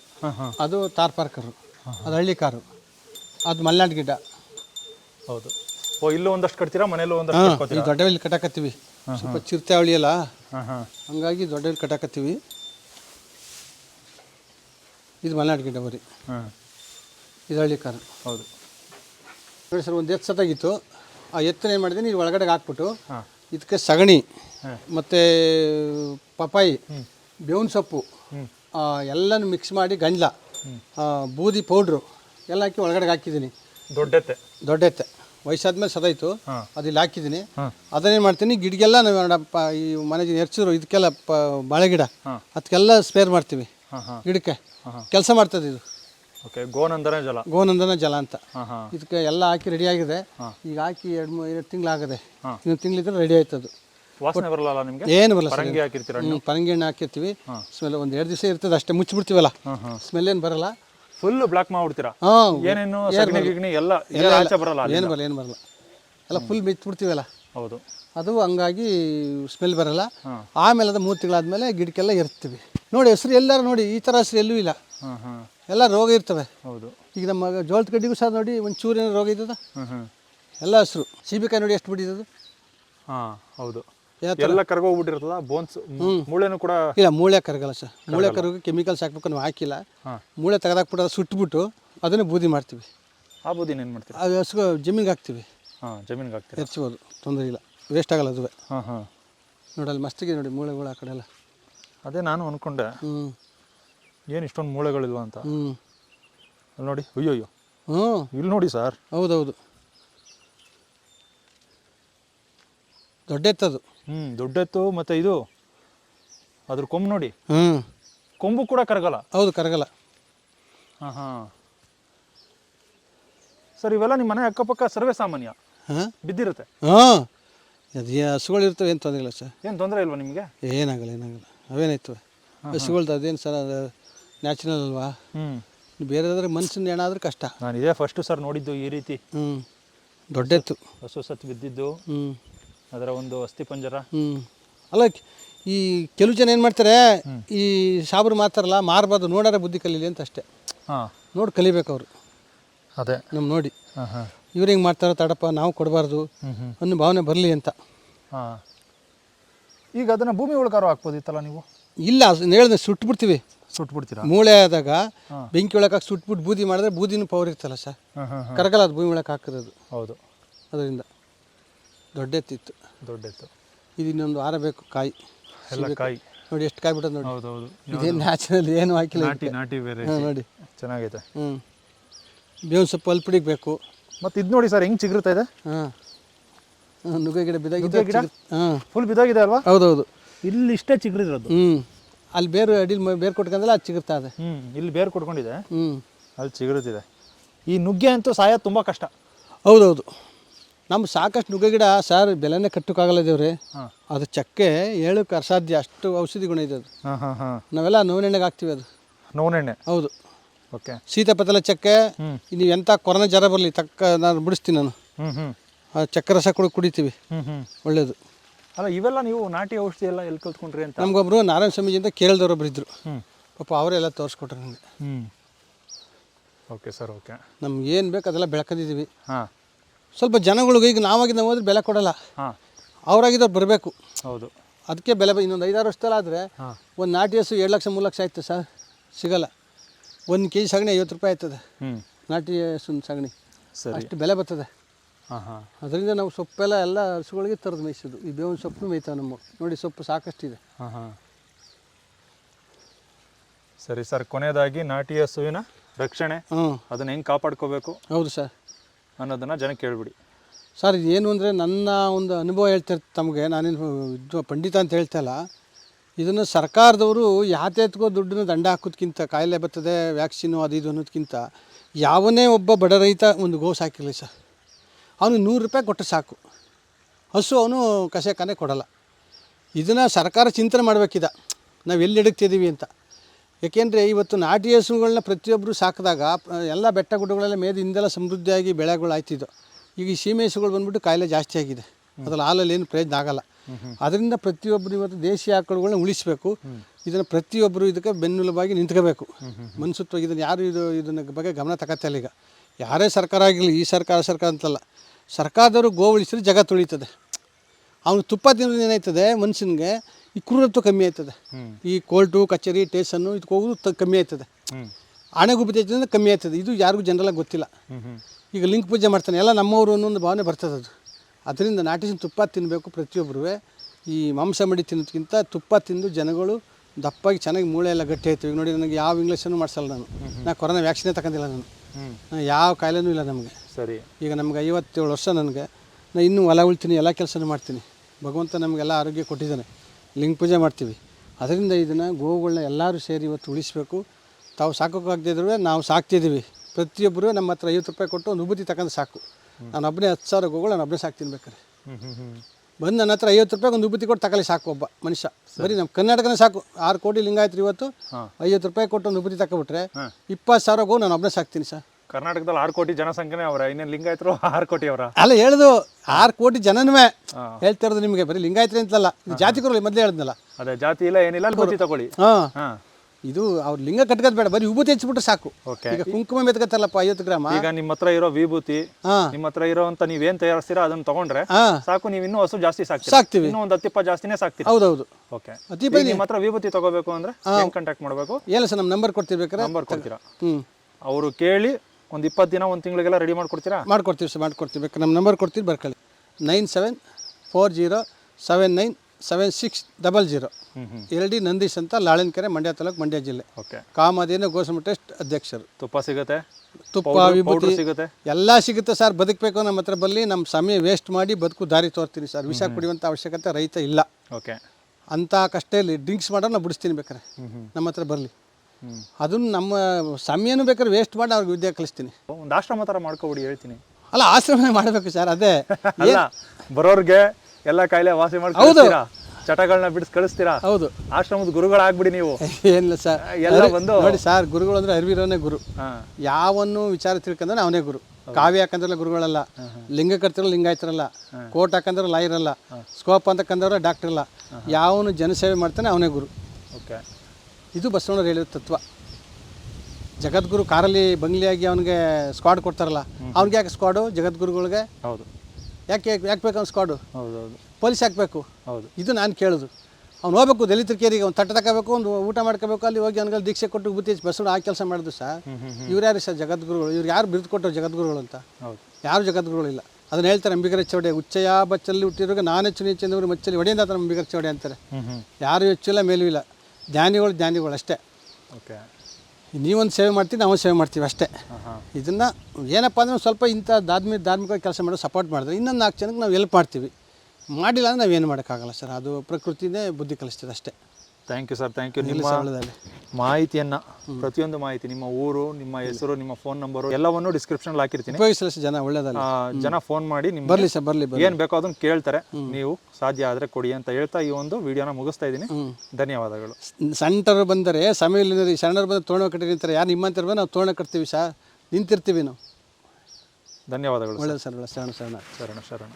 ಅದು ತಾರ್ ಪಾರ್ಕರು ಅದು ಹಳ್ಳಿ ಕಾರು. ಅದು ಮಲ್ನಾಡ್ ಗಿಡ. ಹೌದು. ಓ ಇಲ್ಲೂ ಒಂದಷ್ಟು ಕಟ್ತೀರಾ? ಮನೇಲೂ ಒಂದಷ್ಟು ಹಾಂ ಈ ಕಟ್ಕೋತೀರಾ ದೊಡ್ಡವಲ್ಲಿ ಕಟಾಕತ್ತೀವಿ ಸ್ವಲ್ಪ ಚಿರತೆ ಅವಳಿ ಅಲ್ಲ ಹಾಂ ಹಂಗಾಗಿ ದೊಡ್ಡವಲ್ಲಿ ಕಟಾಕತ್ತೀವಿ ಇದು ಮಲ್ನಾಡ್ ಗಿಡ ಬರೀ. ಹಾಂ. ಇದು ಹಳ್ಳಿ ಕಾರು. ಹೌದು. ನೋಡಿ ಸರ್ ಒಂದು ಎತ್ತು ಸತ್ತಾಗಿತ್ತು. ಆ ಎತ್ತನ ಏನು ಮಾಡಿದ್ದೀನಿ ಇದು ಒಳಗಡೆ ಹಾಕ್ಬಿಟ್ಟು ಹಾಂ. ಇದಕ್ಕೆ ಸಗಣಿ ಹಾಂ. ಮತ್ತು ಪಪಾಯಿ ಬೇವಿನ ಸೊಪ್ಪು ಎಲ್ಲನೂ ಮಿಕ್ಸ್ ಮಾಡಿ ಗಂಜಲ ಬೂದಿ ಪೌಡ್ರು ಎಲ್ಲ ಹಾಕಿ ಒಳಗಡೆ ಹಾಕಿದ್ದೀನಿ. ದೊಡ್ಡತ್ತೆ. ದೊಡ್ಡ ಎತ್ತೆ ವಯಸ್ಸಾದ್ಮೇಲೆ ಸದಾಯಿತು ಅದಿಲ್ಲಿ ಅದು ಇಲ್ಲಿ ಹಾಕಿದ್ದೀನಿ. ಅದನ್ನೇನು ಮಾಡ್ತೀನಿ ಗಿಡಗೆಲ್ಲ ನಾವು ಈ ಮನೆಗೆ ಎರ್ಚಿದ್ರು ಇದಕ್ಕೆಲ್ಲ ಪ ಬಾಳೆ ಗಿಡ. ಅದಕ್ಕೆಲ್ಲ ಸ್ಪೇರ್ ಮಾಡ್ತೀವಿ. ಗಿಡಕ್ಕೆ. ಕೆಲಸ ಮಾಡ್ತದೆ ಇದು. ಓಕೆ ಗೋನಂದನ ಜಲ. ಗೋನಂದನ ಜಲ ಅಂತ. ಇದಕ್ಕೆ ಎಲ್ಲ ಹಾಕಿ ರೆಡಿ ಆಗಿದೆ. ಈಗ ಹಾಕಿ ಎರಡು ಮೂರು ಎರಡು ತಿಂಗಳಾಗದೆ. ಇನ್ನೊಂದು ತಿಂಗಳಿದ್ರೆ ರೆಡಿ ಆಯ್ತದು. ವಾಸನೆ ಬರಲ್ಲ ನಿಮಗೆ? ಏನು ಬರಲ್ಲ ಸರ್ ಪರಂಗಿ ಹಾಕಿರ್ತೀರ ಹ್ಞೂ ಪರಂಗಿ ಹಣ್ಣು ಹಾಕಿರ್ತೀವಿ. ಸ್ಮೆಲ್ ಒಂದು ಎರಡು ದಿವಸ ಇರ್ತದೆ ಅಷ್ಟೇ ಮುಚ್ಚಿಬಿಡ್ತೀವಲ್ಲ? ಸ್ಮೆಲ್ ಏನು ಬರಲ್ಲ. ಫುಲ್ ಬ್ಲಾಕ್ ಮಾಡ್ಬಿಡ್ತೀರಾ? ಏನೇನು ಸಗಣಿ ಗಿಗಣಿ ಎಲ್ಲ ಎಲ್ಲ ಆಚೆ ಬರಲ್ಲ ಏನು ಬರಲ್ಲ ಏನು ಬರಲ್ಲ. ಎಲ್ಲ ಫುಲ್ ಬಿಚ್ಚಿಬಿಡ್ತೀವಲ್ಲ ಹೌದು. ಅದು ಹಂಗಾಗಿ ಸ್ಮೆಲ್ ಬರಲ್ಲ. ಆಮೇಲೆ ಅದು ಮೂರು ತಿಂಗಳಾದ್ಮೇಲೆ ಗಿಡಕ್ಕೆಲ್ಲ ಇರ್ತೀವಿ. ನೋಡಿ ಹೆಸರು ಎಲ್ಲರೂ ನೋಡಿ ಈ ಥರ ಹೆಸರು ಎಲ್ಲೂ ಇಲ್ಲ. ಎಲ್ಲ ರೋಗ ಇರ್ತವೆ. ಹೌದು. ಈಗ ನಮ್ಮ ಜೋಳದ ಕಡ್ಡಿಗೂ ಸಹ ನೋಡಿ ಒಂದು ಚೂರಿನ ರೋಗ ಇದ್ದದ? ಎಲ್ಲ ಹಸಿರು. ಸೀಬೆಕಾಯಿ ನೋಡಿ ಎಷ್ಟು ಬಿಟ್ಟಿದ್ದದು? ಹಾಂ ಹೌದು. ಎಲ್ಲ ಕರ್ಗೋಗ್ಬಿಟ್ಟಿರ್ತಲ್ಲ ಬೋನ್ಸ್ ಮೂಳೆನೂ ಕೂಡ ಇಲ್ಲ ಮೂಳೆ ಕರಗಲ್ಲ ಸರ್. ಮೂಳೆ ಕರಗ ಕೆಮಿಕಲ್ಸ್ ಹಾಕ್ಬೇಕು ನಾವು ಹಾಕಿಲ್ಲ. ಮೂಳೆ ತೆಗೆದಾಕ್ಬಿಟ್ಟು ಅದು ಸುಟ್ಬಿಟ್ಟು ಅದನ್ನೇ ಬೂದಿ ಮಾಡ್ತೀವಿ. ಆ ಬೂದಿ ಏನು ಮಾಡ್ತೀವಿ ಅದು ಹಸು ಜಮೀನಿಗೆ ಹಾಕ್ತೀವಿ. ಹಾಂ ಜಮೀನಿಗೆ ಹಾಕ್ತೀವಿ ಹೆಚ್ಚಬೋದು ತೊಂದರೆ ಇಲ್ಲ. ವೇಸ್ಟ್ ಆಗಲ್ಲ ಅದುವೆ. ಹಾಂ ಹಾಂ. ನೋಡಲ್ಲಿ ಮಸ್ತಿಗೆ ನೋಡಿ ಮೂಳೆಗಳು ಆ ಕಡೆ ಎಲ್ಲ. ಅದೇ ನಾನು ಅನ್ಕೊಂಡೆ. ಹ್ಞೂ ಏನು ಇಷ್ಟೊಂದು ಮೂಳೆಗಳಿಲ್ವ ಅಂತ. ಹ್ಞೂ ಅಲ್ಲಿ ನೋಡಿ ಅಯ್ಯೋ ಅಯ್ಯೋ. ಹ್ಞೂ. ಇಲ್ಲಿ ನೋಡಿ ಸರ್. ಹೌದೌದು. ದೊಡ್ಡ ಎತ್ತದು ಹ್ಞೂ ದೊಡ್ಡತ್ತು ಮತ್ತೆ ಇದು ಅದ್ರ ಕೊಂಬು ನೋಡಿ. ಹ್ಞೂ ಕೊಂಬು ಕೂಡ ಕರಗಲ್ಲ? ಹೌದು ಕರಗಲ್ಲ. ಹಾಂ ಹಾಂ ಸರ್ ಇವೆಲ್ಲ ನಿಮ್ಮ ಮನೆ ಅಕ್ಕಪಕ್ಕ ಸರ್ವೇ ಸಾಮಾನ್ಯ. ಹಾಂ? ಬಿದ್ದಿರುತ್ತೆ. ಹಾಂ. ಅದು ಹಸುಗಳು ಇರ್ತವೆ ಏನು ತೊಂದರೆ ಇಲ್ಲ ಸರ್. ಏನು ತೊಂದರೆ ಇಲ್ವಾ ನಿಮಗೆ? ಏನಾಗಲ್ಲ ಏನಾಗಲ್ಲ. ಅವೇನಾಯ್ತವೆ ಹಸುಗಳ್ದು ಅದೇನು ಸರ್ ಅದು ನ್ಯಾಚುರಲ್ ಅಲ್ವಾ? ಹ್ಞೂ ಬೇರೆದಾದ್ರೆ ಮನ್ಸಿನ ಏನಾದರೂ ಕಷ್ಟ. ನಾನು ಇದೇ ಫಸ್ಟು ಸರ್ ನೋಡಿದ್ದು ಈ ರೀತಿ. ಹ್ಞೂ ದೊಡ್ಡೆತ್ತು. ಹಸು ಸತ್ತು ಬಿದ್ದಿದ್ದು. ಹ್ಞೂ ಅದರ ಒಂದು ಅಸ್ಥಿ ಪಂಜರ. ಹ್ಞೂ ಅಲ್ಲ ಈ ಕೆಲವು ಜನ ಏನು ಮಾಡ್ತಾರೆ ಈ ಸಾಬ್ರು ಮಾತಾರಲ್ಲ ಮಾರಬಾರ್ದು ನೋಡಾರೆ ಬುದ್ಧಿ ಕಲೀಲಿ ಅಂತ ಅಷ್ಟೇ. ಹಾಂ. ನೋಡಿ ಕಲಿಬೇಕು ಅವರು. ಅದೇ. ನಮ್ಮ ನೋಡಿ. ಹಾಂ ಹಾಂ. ಇವ್ರು ಹೆಂಗೆ ಮಾಡ್ತಾರೆ ತಡಪ್ಪ ನಾವು ಕೊಡಬಾರ್ದು ಅನ್ನೋ ಭಾವನೆ ಬರಲಿ ಅಂತ. ಹಾಂ. ಈಗ ಅದನ್ನು ಭೂಮಿ ಒಳಗಾರು ಹಾಕ್ಬೋದಿತ್ತಲ್ಲ ನೀವು? ಇಲ್ಲ ಹೇಳ್ದೆ ಸುಟ್ಬಿಡ್ತೀವಿ. ಸುಟ್ಬಿಡ್ತೀರಾ? ಮೂಳೆ ಆದಾಗ ಬೆಂಕಿ ಒಳಗೆ ಹಾಕಿ ಸುಟ್ಬಿಟ್ಟು ಬೂದಿ ಮಾಡಿದ್ರೆ ಬೂದಿನೂ ಪವರ್ ಇರ್ತಲ್ಲ ಸರ್. ಕರಗಲ್ಲ ಅದು ಭೂಮಿ ಒಳಗೆ ಹಾಕಿರೋದು ಹೌದು. ಅದರಿಂದ. ದೊಡ್ಡ ಎತ್ತಿತ್ತು ದೊಡ್ಡೆತ್ತು. ಇದು ಇನ್ನೊಂದು ವಾರ ಬೇಕು ಕಾಯಿ. ಎಲ್ಲ ಕಾಯಿ. ನೋಡಿ ಎಷ್ಟು ಕಾಯಿ ಬಿಟ್ಟದ ನೋಡಿ. ಹೌದು ಹೌದು. ಇದೇನು ನ್ಯಾಚುರಲ್ ಏನು ಹಾಕಿಲ್ಲ ನಾಟಿ ನಾಟಿ ಬೇರೆ ಹಾಂ ನೋಡಿ. ಚೆನ್ನಾಗೈತೆ. ಹ್ಞೂ ಬೇವು ಸೊಪ್ಪು ಅಲ್ಪಿಡಿಗೆ ಬೇಕು. ಮತ್ತು ಇದು ನೋಡಿ ಸರ್ ಹೆಂಗೆ ಚಿಗುರ್ತಾ ಇದೆ? ಹಾಂ. ನುಗ್ಗೆ ಗಿಡ ಬಿದ್ದಾಗಿದೆ ಹಾಂ. ಫುಲ್ ಬಿದ್ದಾಗಿದೆ ಅಲ್ವಾ? ಹೌದೌದು. ಇಲ್ಲಿ ಇಷ್ಟೇ ಚಿಗುರಿರೋದು. ಹ್ಞೂ ಅಲ್ಲಿ ಬೇರು ಅಡಿಲಿ ಬೇರು ಕೊಟ್ಕೊಂಡಲ್ಲ ಅದು ಚಿಗುರ್ತಾ ಇದೆ. ಹ್ಞೂ ಇಲ್ಲಿ ಬೇರು ಕೊಡ್ಕೊಂಡಿದೆ ಹ್ಞೂ ಅಲ್ಲಿ ಚಿಗುರುತ್ತಿದೆ ಈ ನುಗ್ಗೆ ಅಂತೂ ಸಾಯೋದು ತುಂಬ ಕಷ್ಟ. ಹೌದೌದು. ನಮ್ಮ ಸಾಕಷ್ಟು ನುಗ್ಗೆ ಗಿಡ ಸರ್ ಬೆಲೆನೇ ಕಟ್ಟೋಕ್ಕಾಗಲ್ಲ ದೇವ್ರಿ. ಅದು ಚಕ್ಕೆ ಏಳು ಅಸಾಧ್ಯ ಅಷ್ಟು ಔಷಧಿ ಗುಣ ಇದೆ ಅದು. ಹಾಂ ಹಾಂ ಹಾಂ. ನಾವೆಲ್ಲ ನೋವಿನೆಣ್ಣೆಗೆ ಹಾಕ್ತೀವಿ ಅದು. ನೋನೆಣ್ಣೆ? ಹೌದು. ಓಕೆ. ಸೀತಾಪತಲ ಚಕ್ಕೆ ನೀವು ಎಂಥ ಕೊರೋನಾ ಜ್ವರ ಬರಲಿ ತಕ್ಕ ನಾನು ಬಿಡಿಸ್ತೀನಿ ನಾನು. ಆ ಚಕ್ಕೆ ರಸ ಕೂಡ ಕುಡಿತೀವಿ. ಒಳ್ಳೇದು. ಅಲ್ಲ ಇವೆಲ್ಲ ನೀವು ನಾಟಿ ಔಷಧಿ ಎಲ್ಲ ಎಲ್ಲಿ ಕಲ್ತ್ಕೊಂಡ್ರಿ ಅಂತ? ನಮಗೊಬ್ಬರು ನಾರಾಯಣ ಸ್ವಾಮೀಜಿ ಅಂತ ಕೇಳಿದವರು ಇದ್ದರು ಪಾಪ ಅವರೆಲ್ಲ ತೋರಿಸ್ಕೊಟ್ರು ನನಗೆ ಹ್ಞೂ ಓಕೆ ಸರ್ ಓಕೆ. ನಮ್ಗೆ ಏನು ಬೇಕು ಅದೆಲ್ಲ ಬೆಳ್ಕೊಂಡಿದ್ದೀವಿ ಹಾಂ. ಸ್ವಲ್ಪ ಜನಗಳಿಗೆ ಈಗ ನಾವಾಗಿ ನಾವು ಹೋದ್ರೆ ಬೆಲೆ ಕೊಡಲ್ಲ. ಹಾಂ. ಅವರಾಗಿದ್ದವ್ರು ಬರಬೇಕು. ಹೌದು. ಅದಕ್ಕೆ ಬೆಲೆ ಇನ್ನೊಂದು ಐದಾರು ವರ್ಷದಲ್ಲಿ ಆದರೆ ಹಾಂ. ಒಂದು ನಾಟಿ ಹಸು ಎರಡು ಲಕ್ಷ ಮೂರು ಲಕ್ಷ ಆಯ್ತು ಸರ್. ಸಿಗಲ್ಲ. ಒಂದು ಕೆ ಜಿ ಸಗಣಿ ಐವತ್ತು ರೂಪಾಯಿ ಆಯ್ತದೆ. ನಾಟಿ ಹಸುನ ಸಗಣಿ. ಅಷ್ಟು ಬೆಲೆ ಬರ್ತದೆ. ಅದರಿಂದ ನಾವು ಸೊಪ್ಪೆಲ್ಲ ಎಲ್ಲ ಹಸುಗಳಿಗೆ ತರದು ಮೇಯಿಸೋದು. ಈ ಬೇವಿನ ಸೊಪ್ಪು ಮೇಯ್ತಾವೆ ನಮ್ಮ ನೋಡಿ ಸೊಪ್ಪು ಸಾಕಷ್ಟಿದೆ. ಇದೆ ಸರಿ ಸರ್ ಕೊನೆಯದಾಗಿ ನಾಟಿ ಹಸುವಿನ ರಕ್ಷಣೆ. ಹ್ಞೂ ಅದನ್ನ ಹೆಂಗೆ ಕಾಪಾಡ್ಕೋಬೇಕು? ಹೌದು ಸರ್. ಅನ್ನೋದನ್ನು ಜನಕ್ಕೆ ಕೇಳಿಬಿಡಿ. ಸರ್ ಏನು ಅಂದರೆ ನನ್ನ ಒಂದು ಅನುಭವ ಹೇಳ್ತಿರ್ ತಮಗೆ, ನಾನೇನು ಇದು ಪಂಡಿತ ಅಂತ ಹೇಳ್ತಲ್ಲ ಇದನ್ನು ಸರ್ಕಾರದವರು ಯಾತೇತ್ಗೋ ದುಡ್ಡನ್ನು ದಂಡ ಹಾಕೋದ್ಕಿಂತ, ಕಾಯಿಲೆ ಬರ್ತದೆ ವ್ಯಾಕ್ಸಿನು ಅದು ಇದು ಅನ್ನೋದಕ್ಕಿಂತ ಯಾವನೇ ಒಬ್ಬ ಬಡ ರೈತ ಒಂದು ಗೋ ಸಾಕಿರಲಿ ಸರ್. ಅವನು ನೂರು ರೂಪಾಯಿ ಕೊಟ್ಟರೆ ಸಾಕು. ಹಸು ಅವನು ಕಸೆ ಕೊಡಲ್ಲ. ಇದನ್ನು ಸರ್ಕಾರ ಚಿಂತನೆ ಮಾಡಬೇಕಿದ. ನಾವು ಎಲ್ಲಿ ಹಿಡುಕ್ತಿದ್ದೀವಿ ಅಂತ. ಏಕೆಂದರೆ ಇವತ್ತು ನಾಟಿ ಹಸುಗಳನ್ನ ಪ್ರತಿಯೊಬ್ಬರು ಸಾಕಿದಾಗ, ಎಲ್ಲ ಬೆಟ್ಟ ಗುಡ್ಡಗಳೆಲ್ಲ ಮೇದು ಹಿಂದೆಲ್ಲ ಸಮೃದ್ಧಿಯಾಗಿ ಬೆಳೆಗಳು ಆಯ್ತಿದ್ದು ಈಗ ಈ ಸೀಮೆ ಹಸುಗಳು ಬಂದ್ಬಿಟ್ಟು ಕಾಯಿಲೆ ಜಾಸ್ತಿ ಆಗಿದೆ. ಅದ್ರಲ್ಲಿ ಹಾಲಲ್ಲಿ ಏನು ಪ್ರಯೋಜನ ಆಗಲ್ಲ. ಅದರಿಂದ ಪ್ರತಿಯೊಬ್ಬರು ಇವತ್ತು ದೇಶಿ ಆಕಳುಗಳನ್ನ ಉಳಿಸಬೇಕು. ಇದನ್ನು ಪ್ರತಿಯೊಬ್ಬರು ಇದಕ್ಕೆ ಬೆನ್ನೆಲುಬಾಗಿ ನಿಂತ್ಕೋಬೇಕು. ಮನ್ಸುತ್ವಾಗಿ ಇದನ್ನು ಯಾರು ಇದು, ಇದನ್ನ ಬಗ್ಗೆ ಗಮನ ತಗೋತಾ ಇಲ್ಲ ಈಗ. ಯಾರೇ ಸರ್ಕಾರ ಆಗಿರಲಿ, ಈ ಸರ್ಕಾರ ಸರ್ಕಾರ ಅಂತಲ್ಲ. ಸರ್ಕಾರದವರು ಗೋ ಉಳಿಸಿದ್ರೆ ಜಗತ್ತು ಉಳಿತದೆ ಅವ್ನು ತುಪ್ಪ ತಿನ್ನೋದು ಏನಾಯ್ತದೆ ಮನುಷ್ಯನಿಗೆ ಈ ಕ್ರೂರತ್ವ ಕಮ್ಮಿ ಆಯ್ತದೆ. ಈ ಕೋರ್ಟು ಕಚೇರಿ ಟೇಷನ್ನು ಇದಕ್ಕೆ ಹೋಗೋದು ಕಮ್ಮಿ ಆಯ್ತದೆ. ಹಣೆಗುಬ್ಬಿ ಕಮ್ಮಿ ಆಯ್ತದೆ. ಇದು ಯಾರಿಗೂ ಜನರಲಾಗಿ ಗೊತ್ತಿಲ್ಲ. ಈಗ ಲಿಂಕ್ ಪೂಜೆ ಮಾಡ್ತಾನೆ. ಎಲ್ಲ ನಮ್ಮವರು ಅನ್ನೋ ಭಾವನೆ ಬರ್ತದೆ ಅದು. ಅದರಿಂದ ನಾಟಿಸಿನ ತುಪ್ಪ ತಿನ್ನಬೇಕು ಪ್ರತಿಯೊಬ್ಬರು ಈ ಮಾಂಸ ಮಡಿ ತಿನ್ನೋದಕ್ಕಿಂತ ತುಪ್ಪ ತಿಂದು ಜನಗಳು ದಪ್ಪಾಗಿ ಚೆನ್ನಾಗಿ ಮೂಳೆ ಎಲ್ಲ ಗಟ್ಟಿ ಆಯ್ತು ಈಗ ನೋಡಿ ನನಗೆ ಯಾವ ಇಂಗ್ಲೀಷನ್ನು ಮಾಡಿಸಲ್ಲ ನಾನು. ನಾನು ಕೊರೋನಾ ವ್ಯಾಕ್ಸಿನೇ ತಗೊಂಡಿಲ್ಲ ನಾನು. ಯಾವ ಕಾಯಿಲೆನೂ ಇಲ್ಲ ನಮಗೆ. ಸರಿ. ಈಗ ನಮ್ಗೆ ಐವತ್ತೇಳು ವರ್ಷ ನನಗೆ. ನಾನು ಇನ್ನೂ ಹೊಲ ಉಳ್ತೀನಿ ಎಲ್ಲ ಕೆಲಸನೂ ಮಾಡ್ತೀನಿ. ಭಗವಂತ ನಮಗೆಲ್ಲ ಆರೋಗ್ಯ ಕೊಟ್ಟಿದ್ದಾನೆ. ಲಿಂಗ ಪೂಜೆ ಮಾಡ್ತೀವಿ. ಅದರಿಂದ ಇದನ್ನು ಗೋವುಗಳನ್ನ ಎಲ್ಲರೂ ಸೇರಿ ಇವತ್ತು ಉಳಿಸ್ಬೇಕು. ತಾವು ಸಾಕೋಕ್ಕಾಗದೇ ಇದ್ರೂ ನಾವು ಸಾಕ್ತಿದ್ದೀವಿ ಪ್ರತಿಯೊಬ್ಬರು ನಮ್ಮ ಹತ್ರ ಐವತ್ತು ರೂಪಾಯಿ ಕೊಟ್ಟು ಒಂದು ಉಬುತಿ ತಗೊಂಡು ಸಾಕು. ನಾನು ಒಬ್ಬನೇ ಹತ್ತು ಸಾವಿರ ಗೋಗಳು ನಾನು ಒಬ್ಬನೇ ಸಾಕ್ತೀನಿ ಬೇಕಾರೆ ಬಂದು ನನ್ನ ಹತ್ರ ಐವತ್ತು ರೂಪಾಯಿ ಒಂದು ಉಬುತಿ ಕೊಟ್ಟು ತಗೊಳ್ಳಿ ಸಾಕು ಒಬ್ಬ ಮನುಷ್ಯ. ಬರೀ ನಮ್ಮ ಕರ್ನಾಟಕನೇ ಸಾಕು. ಆರು ಕೋಟಿ ಲಿಂಗಾಯತ್ರಿ ಇವತ್ತು. ಐವತ್ತು ರೂಪಾಯಿ ಕೊಟ್ಟು ಒಂದು ಉಬುತಿ ತಗೊಬಿಟ್ರೆ. ಇಪ್ಪತ್ತು ಸಾವಿರ ಗೋ ನಾನು ಒಬ್ಬನೇ ಸಾಕ್ತೀನಿ ಸರ್. ಕರ್ನಾಟಕದಲ್ಲಿ ಆರು ಕೋಟಿ ಜನಸಂಖ್ಯೆನೇ ಅವರ. ಇನ್ನೇನು ಲಿಂಗಾಯತರು ಆರು ಕೋಟಿ ಅವರ? ಅಲ್ಲ ಹೇಳುದು ಆರು ಕೋಟಿ ಜನನೂ ಹೇಳ್ತಿರೋದು ನಿಮಗೆ. ಬರೀ ಲಿಂಗಾಯತ್ರಿ ಅಂತಲ್ಲ. ಇದು ಜಾತಿ ಕೊಡಲಿ ಮೊದಲೇ ಹೇಳಿದ್ನಲ್ಲ. ಅದೇ ಜಾತಿ ಇಲ್ಲ ಏನಿಲ್ಲ ಅಲ್ಲಿ ಗೊತ್ತಿ ತಗೊಳ್ಳಿ. ಹಾಂ. ಇದು ಅವ್ರ ಲಿಂಗ ಕಟ್ಕೋದ್ ಬೇಡ ಬರೀ ವಿಭೂತಿ ಹೆಚ್ಚಿಬಿಟ್ರೆ ಸಾಕು. ಓಕೆ ಈಗ ಕುಂಕುಮ ಮೆತ್ಕತ್ತಲ್ಲಪ್ಪ ಐವತ್ತು ಗ್ರಾಮ? ಈಗ ನಿಮ್ಮ ಹತ್ರ ಇರೋ ವಿಭೂತಿ ನಿಮ್ಮ ಹತ್ರ ಇರೋಂತ ನೀವೇನ್ ತಯಾರಿಸ್ತೀರಾ ಅದನ್ನ ತಗೊಂಡ್ರೆ ಸಾಕು ನೀವು ಇನ್ನೂ ಹಸು ಜಾಸ್ತಿ ಸಾಕ್ತೀವಿ ಸಾಕ್ತೀವಿ. ಇನ್ನೂ ಒಂದು ಹತ್ತಿಪ್ಪ ಜಾಸ್ತಿನೇ ಸಾಕ್ತೀವಿ ಹೌದೌದು. ಓಕೆ ನಿಮ್ಮ ಹತ್ರ ವಿಭೂತಿ ತಗೋಬೇಕು ಅಂದ್ರೆ ಕಾಂಟ್ಯಾಕ್ಟ್ ಮಾಡಬೇಕು? ಏನ ಸರ್ ನಮ್ಮ ನಂಬರ್ ಕೊಡ್ತೀವಿ ನಂಬರ್ ಕೊಡ್ತೀರಾ? ಅವರು ಕೇಳಿ ಒಂದು ಇಪ್ಪತ್ತು ದಿನ ಒಂದು ತಿಂಗಳಿಗೆಲ್ಲ ರೆಡಿ ಮಾಡಿಕೊಡ್ತೀರಾ? ಮಾಡ್ಕೊಡ್ತೀವಿ ಸರ್ ಮಾಡ್ಕೊಡ್ತೀವಿ. ಬೇಕು ನಮ್ಮ ನಂಬರ್ ಕೊಡ್ತೀವಿ ಬರ್ಕೊಳ್ಳಿ. Nine seven four zero seven nine seven six double zero. L D Nandeesh ಅಂತ ಲಾಳಿನಕೆರೆ ಮಂಡ್ಯ ತಾಲೂಕು ಮಂಡ್ಯ ಜಿಲ್ಲೆ. ಓಕೆ. ಕಾಮಧೇನು ಗೋಸಮ ಟ್ರಸ್ಟ್ ಅಧ್ಯಕ್ಷರು. ತುಪ್ಪ ಸಿಗುತ್ತೆ? ತುಪ್ಪ ವಿಭೂತಿ ಸಿಗುತ್ತೆ? ಎಲ್ಲ ಸಿಗುತ್ತೆ ಸರ್ ಬದುಕಬೇಕು ನಮ್ಮ ಹತ್ರ ಬರಲಿ. ನಮ್ಮ ಸಮಯ ವೇಸ್ಟ್ ಮಾಡಿ ಬದುಕು ದಾರಿ ತೋರ್ತೀನಿ ಸರ್. ವಿಷ ಕುಡಿಯುವಂಥ ಅವಶ್ಯಕತೆ ರೈತ ಇಲ್ಲ. ಓಕೆ. ಅಂಥ ಕಷ್ಟದಲ್ಲಿ ಡ್ರಿಂಕ್ಸ್ ಮಾಡೋ ನಾವು ಬಿಡಿಸ್ತೀನಿ ಬೇಕಾರೆ ನಮ್ಮ ಹತ್ರ ಬರಲಿ. ಅದನ್ನು ನಮ್ಮ ಸಮಯನೂ ಬೇಕಾದ್ರೆ ವೇಸ್ಟ್ ಮಾಡಿ ಅವ್ರಿಗೆ ವಿದ್ಯೆ ಕಲಿಸ್ತೀನಿ. ಒಂದು ಆಶ್ರಮ ಥರ ಮಾಡ್ಕೊಬಿಡಿ ಹೇಳ್ತೀನಿ. ಅಲ್ಲ ಆಶ್ರಮನೇ ಮಾಡಬೇಕು ಸರ್ ಅದೇ. ಅಲ್ಲ ಬರೋರ್ಗೆ ಎಲ್ಲ ಕಾಯಿಲೆ ವಾಸಿ ಮಾಡಿ ಹೌದು. ಚಟಗಳನ್ನ ಬಿಡಿಸಿ ಕಳಿಸ್ತೀರಾ? ಹೌದು. ಆಶ್ರಮದ ಗುರುಗಳಾಗ್ಬಿಡಿ ನೀವು. ಏನಿಲ್ಲ ಸರ್ ಎಲ್ಲ ಬಂದು ನೋಡಿ ಸರ್ ಗುರುಗಳು ಅಂದ್ರೆ ಅರಿವಿರೋನೇ ಗುರು. ಯಾವನ್ನು ವಿಚಾರ ತಿಳ್ಕೊಂಡ್ರೆ ಅವನೇ ಗುರು. ಕಾವ್ಯ ಹಾಕಂದ್ರಲ್ಲ ಗುರುಗಳಲ್ಲ. ಲಿಂಗ ಕಟ್ತಿರಲ್ಲ ಲಿಂಗಾಯತರಲ್ಲ. ಕೋಟ್ ಹಾಕಂದ್ರೆ ಅಲ್ಲ. ಸ್ಕೋಪ್ ಅಂತ ಕಂದವ್ರೆ ಡಾಕ್ಟರ್ ಅಲ್ಲ. ಯಾವನು ಜನಸೇವೆ ಮಾಡ್ತಾನೆ ಅವನೇ ಗುರು. ಓಕೆ ಇದು ಬಸವಣ್ಣವ್ರು ಹೇಳಿದ ತತ್ವ. ಜಗದ್ಗುರು ಕಾರಲ್ಲಿ ಬಂಗ್ಲಿಯಾಗಿ ಅವನಿಗೆ ಸ್ಕ್ವಾಡ್ ಕೊಡ್ತಾರಲ್ಲ ಅವ್ನಿಗೆ ಯಾಕೆ ಸ್ಕ್ವಾಡು ಜಗದ್ಗುರುಗಳಿಗೆ? ಹೌದು. ಯಾಕೆ ಯಾಕೆ ಬೇಕು ಅವ್ನು ಸ್ಕ್ವಾಡು ಹೌದು ಹೌದು ಪೊಲೀಸ್ ಹಾಕಬೇಕು ಹೌದು. ಇದು ನಾನು ಕೇಳೋದು. ಅವ್ನು ಹೋಗ್ಬೇಕು ದಲಿತ ಕೇರಿಗೆ ಒಂದು ತಟ್ಟ ತಗೋಬೇಕು ಒಂದು ಊಟ ಮಾಡ್ಕೋಬೇಕು ಅಲ್ಲಿ ಹೋಗಿ ಅವ್ನಿಗೆ ದೀಕ್ಷೆ ಕೊಟ್ಟು ಬುತ್ತಿ ಬಸವಣ್ಣ ಆ ಕೆಲಸ ಮಾಡಿದ್ರು ಸಹ ಇವ್ರು ಯಾರು ಸರ್ ಜಗದ್ಗುರುಗಳು? ಇವ್ರು ಯಾರು ಬಿರುದು ಕೊಟ್ಟರು ಜಗದ್ಗುರುಗಳು ಅಂತ? ಹೌದು. ಯಾರು ಜಗದ್ಗುರುಗಳಿಲ್ಲ ಅದನ್ನ ಹೇಳ್ತಾರೆ ಅಂಬಿಗರ ಚೌಡೆ ಉಚ್ಚಯ ಬಚ್ಚಲ್ಲಿ ಹುಟ್ಟಿರೋಗ ನಾನು ಹೆಚ್ಚು ನೀಚಂದ್ರೆ ಮಚ್ಚಲ್ಲಿ ಒಡೆಯಿಂದ ಅಂಬಿಗರ ಚೌಡೆ ಅಂತಾರೆ. ಯಾರು ಹೆಚ್ಚಿಲ್ಲ ಮೇಲೂ ಇಲ್ಲ. ಜ್ಞಾನಿಗಳು ಜ್ಞಾನಿಗಳು ಅಷ್ಟೇ. ಓಕೆ. ನೀವೊಂದು ಸೇವೆ ಮಾಡ್ತೀವಿ ನಾವು ಸೇವೆ ಮಾಡ್ತೀವಿ ಅಷ್ಟೇ. ಇದನ್ನು ಏನಪ್ಪ ಅಂದ್ರೆ ಸ್ವಲ್ಪ ಇಂಥ ಧಾರ್ಮಿಕ ಧಾರ್ಮಿಕ ಕೆಲಸ ಮಾಡೋ ಸಪೋರ್ಟ್ ಮಾಡಿದ್ರೆ ಇನ್ನೊಂದು ನಾಲ್ಕು ಜನಕ್ಕೆ ನಾವು ಹೆಲ್ಪ್ ಮಾಡ್ತೀವಿ. ಮಾಡಿಲ್ಲ ಅಂದ್ರೆ ನಾವೇನು ಮಾಡೋಕ್ಕಾಗಲ್ಲ ಸರ್ ಅದು ಪ್ರಕೃತಿನೇ ಬುದ್ಧಿ ಕಲಿಸ್ತದೆ ಅಷ್ಟೇ. Thank you sir thank you ನಿಮ್ಮ ಮಾಹಿತಿಯನ್ನ ಪ್ರತಿಯೊಂದು ಮಾಹಿತಿ ನಿಮ್ಮ ಊರು ನಿಮ್ಮ ಹೆಸರು ನಿಮ್ಮ ಫೋನ್ ನಂಬರು ಎಲ್ಲವನ್ನು ಡಿಸ್ಕ್ರಿಪ್ಷನ್ ಹಾಕಿರ್ತೀನಿ. ಉಪಯೋಗಿಸಲ್ಲ ಸರ್ ಜನ ಒಳ್ಳೆದಾಗಲಿ ಜನ ಫೋನ್ ಮಾಡಿ ನಿಮ್ಗೆ ಬರ್ಲಿ ಸರ್ ಬರಲಿ ಏನ್ ಬೇಕೋ ಅದನ್ನ ಕೇಳ್ತಾರೆ. ನೀವು ಸಾಧ್ಯ ಆದ್ರೆ ಕೊಡಿ ಅಂತ ಹೇಳ್ತಾ ಈ ಒಂದು ವಿಡಿಯೋನ ಮುಗಿಸ್ತಾ ಇದ್ದೀನಿ. ಧನ್ಯವಾದಗಳು. ಸಣ್ಣರು ಬಂದರೆ ಸಮಯ ಶರಣರು ಬಂದರೆ ತೋಣ ಕಟ್ಟಿ ನಿಂತಾರೆ ಯಾರು ನಿಮ್ಮಂತರ ನಾವು ತೋಣ ಕಟ್ತೀವಿ ಸರ್ ನಿಂತಿರ್ತೀವಿ ನಾವು. ಧನ್ಯವಾದಗಳು ಒಳ್ಳೆ ಸರ್ ಒಳ್ಳೆ ಶರಣ ಶರಣ. ಶರಣ ಶರಣ.